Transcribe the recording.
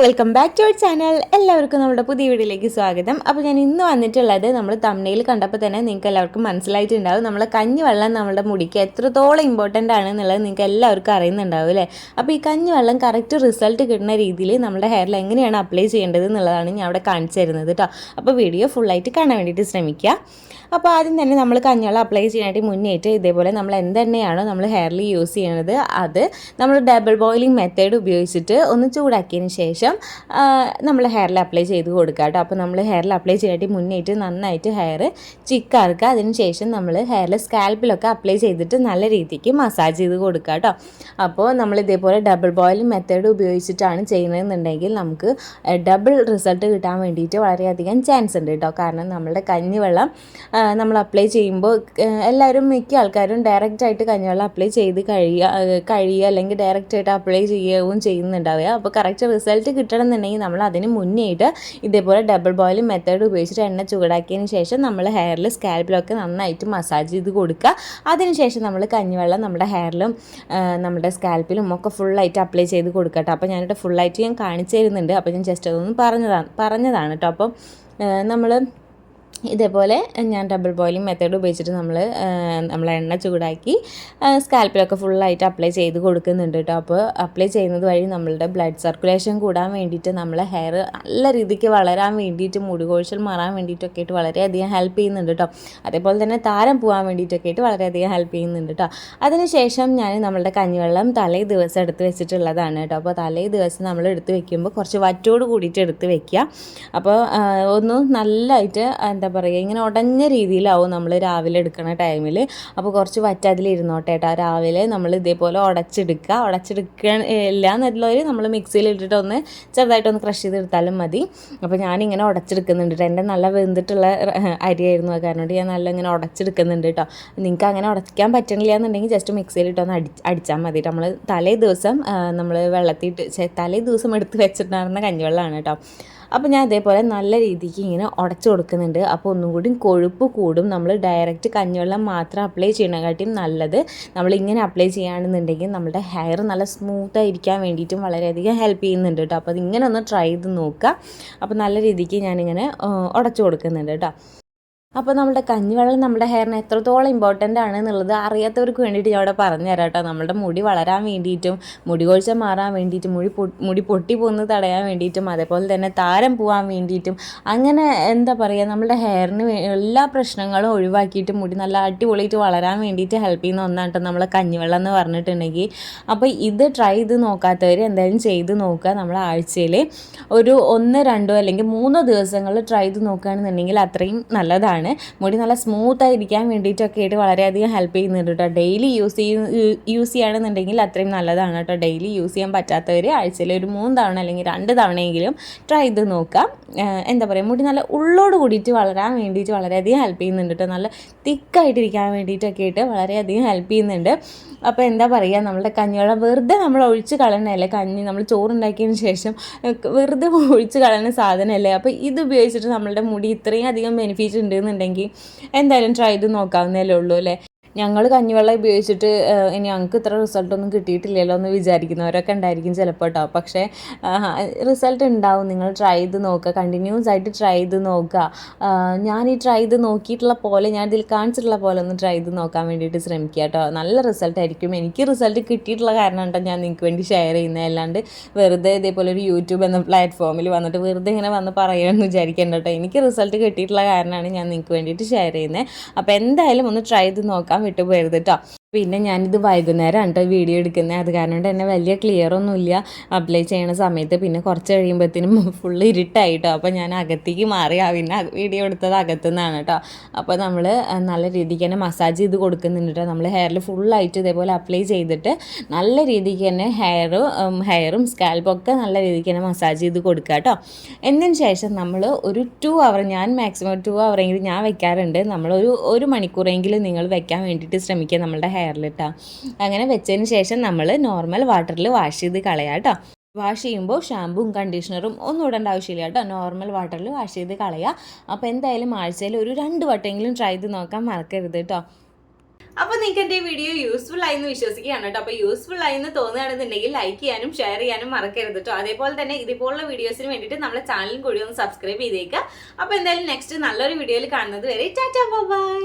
Welcome back to our channel എല്ലാവർക്കും നമ്മുടെ പുതിയ വീഡിയോയിലേക്ക് സ്വാഗതം. അപ്പോൾ ഞാൻ ഇന്ന് വന്നിട്ടുള്ളത് നമ്മൾ തമിഴിൽ കണ്ടപ്പോൾ തന്നെ നിങ്ങൾക്ക് എല്ലാവർക്കും മനസ്സിലായിട്ടുണ്ടാവും. നമ്മളെ കഞ്ഞിവെള്ളം നമ്മുടെ മുടിക്ക് എത്രത്തോളം ഇമ്പോർട്ടന്റ് ആണ് എന്നുള്ളത് നിങ്ങൾക്ക് എല്ലാവർക്കും അറിയുന്നുണ്ടാവും അല്ലേ? അപ്പോൾ ഈ കഞ്ഞിവെള്ളം കറക്റ്റ് റിസൾട്ട് കിട്ടുന്ന രീതിയിൽ നമ്മുടെ ഹെയറിൽ എങ്ങനെയാണ് അപ്ലൈ ചെയ്യേണ്ടത് എന്നുള്ളതാണ് ഞാൻ അവിടെ കാണിച്ചു തരുന്നത് കേട്ടോ അപ്പോൾ വീഡിയോ ഫുള്ളായിട്ട് കാണാൻ വേണ്ടിയിട്ട് ശ്രമിക്കുക അപ്പോൾ ആദ്യം തന്നെ നമ്മൾ കഞ്ഞിവെള്ളം അപ്ലൈ ചെയ്യാനായിട്ട് മുന്നേറ്റ് ഇതേപോലെ നമ്മൾ എന്തെണ്ണയാണോ നമ്മൾ ഹെയറിൽ യൂസ് ചെയ്യണത് അത് നമ്മൾ ഡബിൾ ബോയിലിംഗ് മെത്തേഡ് ഉപയോഗിച്ചിട്ട് ഒന്ന് ചൂടാക്കിയതിന് ശേഷം നമ്മൾ ഹെയറിൽ അപ്ലൈ ചെയ്ത് കൊടുക്കുക കേട്ടോ അപ്പോൾ നമ്മൾ ഹെയറിൽ അപ്ലൈ ചെയ്യാനായിട്ട് മുന്നേറ്റ് നന്നായിട്ട് ഹെയർ ചിക്കാർക്കുക അതിനുശേഷം നമ്മൾ ഹെയറിൽ സ്കാൽപ്പിലൊക്കെ അപ്ലൈ ചെയ്തിട്ട് നല്ല രീതിക്ക് മസാജ് ചെയ്ത് കൊടുക്കുക കേട്ടോ അപ്പോൾ നമ്മൾ ഇതേപോലെ ഡബിൾ ബോയിൽ മെത്തേഡ് ഉപയോഗിച്ചിട്ടാണ് ചെയ്യുന്നതെന്നുണ്ടെങ്കിൽ നമുക്ക് ഡബിൾ റിസൾട്ട് കിട്ടാൻ വേണ്ടിയിട്ട് വളരെയധികം ചാൻസ് ഉണ്ട് കേട്ടോ കാരണം നമ്മളുടെ കഞ്ഞിവെള്ളം നമ്മൾ അപ്ലൈ ചെയ്യുമ്പോൾ എല്ലാവരും മിക്ക ആൾക്കാരും ഡയറക്റ്റ് ആയിട്ട് കഞ്ഞിവെള്ളം അപ്ലൈ ചെയ്ത് കഴിയുക കഴിയുക അല്ലെങ്കിൽ ഡയറക്റ്റ് ആയിട്ട് അപ്ലൈ ചെയ്യുകയും ചെയ്യുന്നുണ്ടാവുക. അപ്പോൾ കറക്റ്റ് റിസൾട്ട് കിട്ടണം എന്നുണ്ടെങ്കിൽ നമ്മൾ അതിന് മുന്നേയിട്ട് ഇതേപോലെ ഡബിൾ ബോയിലിംഗ് മെത്തേഡ് ഉപയോഗിച്ചിട്ട് എണ്ണ ചൂടാക്കിയതിന് ശേഷം നമ്മൾ ഹെയറിൽ സ്കാൽപ്പിലൊക്കെ നന്നായിട്ട് മസാജ് ചെയ്ത് കൊടുക്കുക. അതിനുശേഷം നമ്മൾ കഞ്ഞിവെള്ളം നമ്മുടെ ഹെയറിലും നമ്മുടെ സ്കാൽപ്പിലും ഒക്കെ ഫുള്ളായിട്ട് അപ്ലൈ ചെയ്ത് കൊടുക്കട്ടെ. അപ്പോൾ ഞാനിവിടെ ഫുള്ളായിട്ട് ഞാൻ കാണിച്ചു തരുന്നുണ്ട്. അപ്പോൾ ഞാൻ ജസ്റ്റ് അതൊന്ന് പറഞ്ഞതാണ് പറഞ്ഞതാണ് കേട്ടോ. അപ്പം നമ്മൾ ഇതേപോലെ ഞാൻ ഡബിൾ ബോയിലിംഗ് മെത്തേഡ് ഉപയോഗിച്ചിട്ട് നമ്മൾ നമ്മൾ എണ്ണ ചൂടാക്കി സ്കാൽപ്പിലൊക്കെ ഫുള്ളായിട്ട് അപ്ലൈ ചെയ്ത് കൊടുക്കുന്നുണ്ട് കേട്ടോ അപ്പോൾ അപ്ലൈ ചെയ്യുന്നത് വഴി നമ്മളുടെ ബ്ലഡ് സർക്കുലേഷൻ കൂടാൻ വേണ്ടിയിട്ട് നമ്മളെ ഹെയർ നല്ല രീതിക്ക് വളരാൻ വേണ്ടിയിട്ട് മുടി കൊഴിച്ചൽ മാറാൻ വേണ്ടിയിട്ടൊക്കെ ആയിട്ട് വളരെയധികം ഹെൽപ്പ് ചെയ്യുന്നുണ്ട് കേട്ടോ അതേപോലെ തന്നെ താരം പോകാൻ വേണ്ടിയിട്ടൊക്കെ ആയിട്ട് വളരെയധികം ഹെൽപ്പ് ചെയ്യുന്നുണ്ട് കേട്ടോ അതിനുശേഷം ഞാൻ നമ്മളുടെ കഞ്ഞിവെള്ളം തലേ ദിവസം എടുത്ത് വെച്ചിട്ടുള്ളതാണ് കേട്ടോ അപ്പോൾ തലേ ദിവസം നമ്മൾ എടുത്ത് വെക്കുമ്പോൾ കുറച്ച് വറ്റോട് കൂടിയിട്ട് എടുത്ത് വെക്കുക. അപ്പോൾ ഒന്ന് നല്ലതായിട്ട് എന്താ പറയുക ഇങ്ങനെ ഉടഞ്ഞ രീതിയിലാവും നമ്മൾ രാവിലെ എടുക്കുന്ന ടൈമിൽ അപ്പോൾ കുറച്ച് വറ്റ അതിലിരുന്നോട്ടെ കേട്ടോ രാവിലെ നമ്മൾ ഇതേപോലെ ഉടച്ചെടുക്കുക ഉടച്ചെടുക്കാൻ ഇല്ല എന്നുള്ളവർ നമ്മൾ മിക്സിയിൽ ഇട്ടിട്ട് ഒന്ന് ചെറുതായിട്ടൊന്ന് ക്രഷ് ചെയ്തെടുത്താലും മതി. അപ്പോൾ ഞാനിങ്ങനെ ഉടച്ചെടുക്കുന്നുണ്ട് കേട്ടോ എന്റെ നല്ല വെന്തിട്ടുള്ള അരിയായിരുന്നു കാരണം ഞാൻ നല്ല ഇങ്ങനെ ഉടച്ചെടുക്കുന്നുണ്ട് കേട്ടോ നിങ്ങൾക്ക് അങ്ങനെ ഉടയ്ക്കാൻ പറ്റണില്ല എന്നുണ്ടെങ്കിൽ ജസ്റ്റ് മിക്സിയിൽ ഇട്ടൊന്ന് അടി അടിച്ചാൽ മതി നമ്മൾ തലേ ദിവസം നമ്മൾ വെള്ളത്തിൽ തലേ ദിവസം എടുത്ത് വെച്ചിട്ടുണ്ടായിരുന്ന കഞ്ഞിവെള്ളമാണ് കേട്ടോ അപ്പോൾ ഞാൻ ഇതേപോലെ നല്ല രീതിക്ക് ഇങ്ങനെ ഉടച്ചു കൊടുക്കുന്നുണ്ട്. അപ്പോൾ ഒന്നും കൂടി കൊഴുപ്പ് കൂടും. നമ്മൾ ഡയറക്റ്റ് കഞ്ഞിവെള്ളം മാത്രം അപ്ലൈ ചെയ്യണേക്കാട്ടിയും നല്ലത് നമ്മൾ ഇങ്ങനെ അപ്ലൈ ചെയ്യുകയാണെന്നുണ്ടെങ്കിൽ നമ്മുടെ ഹെയർ നല്ല സ്മൂത്ത് ആയിരിക്കാൻ വേണ്ടിയിട്ടും വളരെയധികം ഹെൽപ്പ് ചെയ്യുന്നുണ്ട് കേട്ടോ അപ്പോൾ അതിങ്ങനെ ഒന്ന് ട്രൈ ചെയ്ത് നോക്കുക അപ്പോൾ നല്ല രീതിക്ക് ഞാനിങ്ങനെ ഉടച്ചു കൊടുക്കുന്നുണ്ട് കേട്ടോ അപ്പോൾ നമ്മുടെ കഞ്ഞിവെള്ളം നമ്മുടെ ഹെയറിന് എത്രത്തോളം ഇമ്പോർട്ടന്റ് ആണ് എന്നുള്ളത് അറിയാത്തവർക്ക് വേണ്ടിയിട്ട് ഞാൻ അവിടെ പറഞ്ഞു തരാം കേട്ടോ. നമ്മുടെ മുടി വളരാൻ വേണ്ടിയിട്ടും മുടി കൊഴിച്ച മാറാൻ വേണ്ടിയിട്ടും മുടി മുടി പൊട്ടി പോകുന്നത് തടയാൻ വേണ്ടിയിട്ടും അതേപോലെ തന്നെ താരം പോകാൻ വേണ്ടിയിട്ടും അങ്ങനെ എന്താ പറയുക നമ്മുടെ ഹെയറിന് എല്ലാ പ്രശ്നങ്ങളും ഒഴിവാക്കിയിട്ട് മുടി നല്ല അടിപൊളിയായിട്ട് വളരാൻ വേണ്ടിയിട്ട് ഹെൽപ്പ് ചെയ്യുന്ന ഒന്നാണ് കേട്ടോ നമ്മളെ കഞ്ഞിവെള്ളം എന്ന് പറഞ്ഞിട്ടുണ്ടെങ്കിൽ. അപ്പോൾ ഇത് ട്രൈ ചെയ്ത് നോക്കാത്തവർ എന്തായാലും ചെയ്ത് നോക്കുക. നമ്മൾ ആഴ്ചയിൽ ഒരു ഒന്ന് രണ്ടോ അല്ലെങ്കിൽ മൂന്നോ ദിവസങ്ങൾ ട്രൈ ചെയ്ത് നോക്കുകയാണെന്നുണ്ടെങ്കിൽ അത്രയും നല്ലതാണ്. മുടി നല്ല സ്മൂത്ത് ആയിരിക്കാൻ വേണ്ടിയിട്ടൊക്കെ ആയിട്ട് വളരെയധികം ഹെൽപ്പ് ചെയ്യുന്നുണ്ട് കേട്ടോ ഡെയിലി യൂസ് ചെയ്യുന്ന യൂസ് ചെയ്യുകയാണെന്നുണ്ടെങ്കിൽ അത്രയും നല്ലതാണ് കേട്ടോ ഡെയിലി യൂസ് ചെയ്യാൻ പറ്റാത്തവർ ആഴ്ചയിൽ ഒരു മൂന്ന് തവണ അല്ലെങ്കിൽ രണ്ട് തവണയെങ്കിലും ട്രൈ ചെയ്ത് നോക്കാം. എന്താ പറയുക മുടി നല്ല ഉള്ളോട് കൂടിയിട്ട് വളരാൻ വേണ്ടിയിട്ട് വളരെയധികം ഹെൽപ്പ് ചെയ്യുന്നുണ്ട് കേട്ടോ നല്ല തിക്കായിട്ടിരിക്കാൻ വേണ്ടിയിട്ടൊക്കെ ആയിട്ട് വളരെയധികം ഹെൽപ്പ് ചെയ്യുന്നുണ്ട്. അപ്പോൾ എന്താ പറയുക നമ്മുടെ കഞ്ഞിവെള്ളം വെറുതെ നമ്മൾ ഒഴിച്ച് കളയണല്ലേ കഞ്ഞി നമ്മൾ ചോറുണ്ടാക്കിയതിന് ശേഷം വെറുതെ ഒഴിച്ച് കളയുന്ന സാധനമല്ലേ അപ്പോൾ ഇത് ഉപയോഗിച്ചിട്ട് നമ്മളുടെ മുടി ഇത്രയും അധികം ബെനിഫിറ്റ് ഉണ്ടെന്നുണ്ടെങ്കിൽ എന്തായാലും ട്രൈ ചെയ്ത് നോക്കാവുന്നതല്ലേ ഉള്ളൂ അല്ലേ? ഞങ്ങൾ കഞ്ഞിവെള്ളം ഉപയോഗിച്ചിട്ട് ഇനി ഞങ്ങൾക്ക് ഇത്ര റിസൾട്ടൊന്നും കിട്ടിയിട്ടില്ലല്ലോ എന്ന് വിചാരിക്കുന്നവരൊക്കെ ഉണ്ടായിരിക്കും ചിലപ്പോൾ കേട്ടോ പക്ഷേ റിസൾട്ട് ഉണ്ടാവും. നിങ്ങൾ ട്രൈ ചെയ്ത് നോക്കുക. കണ്ടിന്യൂസ് ആയിട്ട് ട്രൈ ചെയ്ത് നോക്കുക. ഞാൻ ഈ ട്രൈ ചെയ്ത് നോക്കിയിട്ടുള്ള പോലെ ഞാൻ ഇതിൽ കാണിച്ചിട്ടുള്ള പോലെ ഒന്ന് ട്രൈ ചെയ്ത് നോക്കാൻ വേണ്ടിയിട്ട് ശ്രമിക്കുക കേട്ടോ നല്ല റിസൾട്ട് ആയിരിക്കും. എനിക്ക് റിസൾട്ട് കിട്ടിയിട്ടുള്ള കാരണം കേട്ടോ ഞാൻ നിങ്ങൾക്ക് വേണ്ടി ഷെയർ ചെയ്യുന്നത്. അല്ലാണ്ട് വെറുതെ ഇതേപോലെ ഒരു യൂട്യൂബ് എന്ന പ്ലാറ്റ്ഫോമിൽ വന്നിട്ട് വെറുതെ ഇങ്ങനെ വന്ന് പറയുമെന്ന് വിചാരിക്കേണ്ട കേട്ടോ എനിക്ക് റിസൾട്ട് കിട്ടിയിട്ടുള്ള കാരണമാണ് ഞാൻ നിങ്ങൾക്ക് വേണ്ടിയിട്ട് ഷെയർ ചെയ്യുന്നത്. അപ്പോൾ എന്തായാലും ഒന്ന് ട്രൈ ചെയ്ത് നോക്കാൻ വിട്ടുപോകരുത് കേട്ടോ പിന്നെ ഞാനിത് വൈകുന്നേരമാണ് കേട്ടോ വീഡിയോ എടുക്കുന്നത് അത് കാരണം തന്നെ വലിയ ക്ലിയർ ഒന്നുമില്ല. അപ്ലൈ ചെയ്യണ സമയത്ത് പിന്നെ കുറച്ച് കഴിയുമ്പോഴത്തേനും ഫുള്ള് ഇരുട്ടായിട്ടോ അപ്പോൾ ഞാൻ അകത്തേക്ക് മാറി. പിന്നെ വീഡിയോ എടുത്തത് അകത്തുനിന്നാണ് കേട്ടോ അപ്പോൾ നമ്മൾ നല്ല രീതിക്ക് തന്നെ മസാജ് ചെയ്ത് കൊടുക്കുന്നുണ്ട് കേട്ടോ നമ്മൾ ഹെയറിൽ ഫുള്ളായിട്ട് ഇതേപോലെ അപ്ലൈ ചെയ്തിട്ട് നല്ല രീതിക്ക് തന്നെ ഹെയർ ഹെയറും സ്കാൽപ്പൊക്കെ നല്ല രീതിക്ക് തന്നെ മസാജ് ചെയ്ത് കൊടുക്കുക കേട്ടോ എന്നതിന് ശേഷം നമ്മൾ ഒരു ടു അവർ ഞാൻ മാക്സിമം ടു അവറെങ്കിലും ഞാൻ വെക്കാറുണ്ട്. നമ്മളൊരു ഒരു മണിക്കൂറെങ്കിലും നിങ്ങൾ വെക്കാൻ വേണ്ടിയിട്ട് ശ്രമിക്കുക. നമ്മളുടെ കേട്ടോ അങ്ങനെ വെച്ചതിന് ശേഷം നമ്മൾ നോർമൽ വാട്ടറിൽ വാഷ് ചെയ്ത് കളയാം കേട്ടോ വാഷ് ചെയ്യുമ്പോൾ ഷാമ്പും കണ്ടീഷണറും ഒന്നും ഇടേണ്ട ആവശ്യമില്ല കേട്ടോ നോർമൽ വാട്ടറിൽ വാഷ് ചെയ്ത് കളയുക അപ്പോൾ എന്തായാലും ആഴ്ചയിൽ ഒരു രണ്ട് വട്ടമെങ്കിലും ട്രൈ ചെയ്ത് നോക്കാൻ മറക്കരുത് കേട്ടോ അപ്പോൾ നിങ്ങൾക്ക് എന്റെ വീഡിയോ യൂസ്ഫുൾ ആയി എന്ന് വിശ്വസിക്കുകയാണ് കേട്ടോ അപ്പോൾ യൂസ്ഫുൾ ആയി എന്ന് തോന്നുകയാണെന്നുണ്ടെങ്കിൽ ലൈക്ക് ചെയ്യാനും ഷെയർ ചെയ്യാനും മറക്കരുത് കേട്ടോ അതേപോലെ തന്നെ ഇതുപോലുള്ള വീഡിയോസിന് വേണ്ടിയിട്ട് നമ്മുടെ ചാനലും കൂടി ഒന്ന് സബ്സ്ക്രൈബ് ചെയ്തേക്കുക അപ്പോൾ എന്തായാലും നെക്സ്റ്റ് നല്ലൊരു വീഡിയോയിൽ കാണുന്നത് വരെ ടാറ്റാ ബൈ.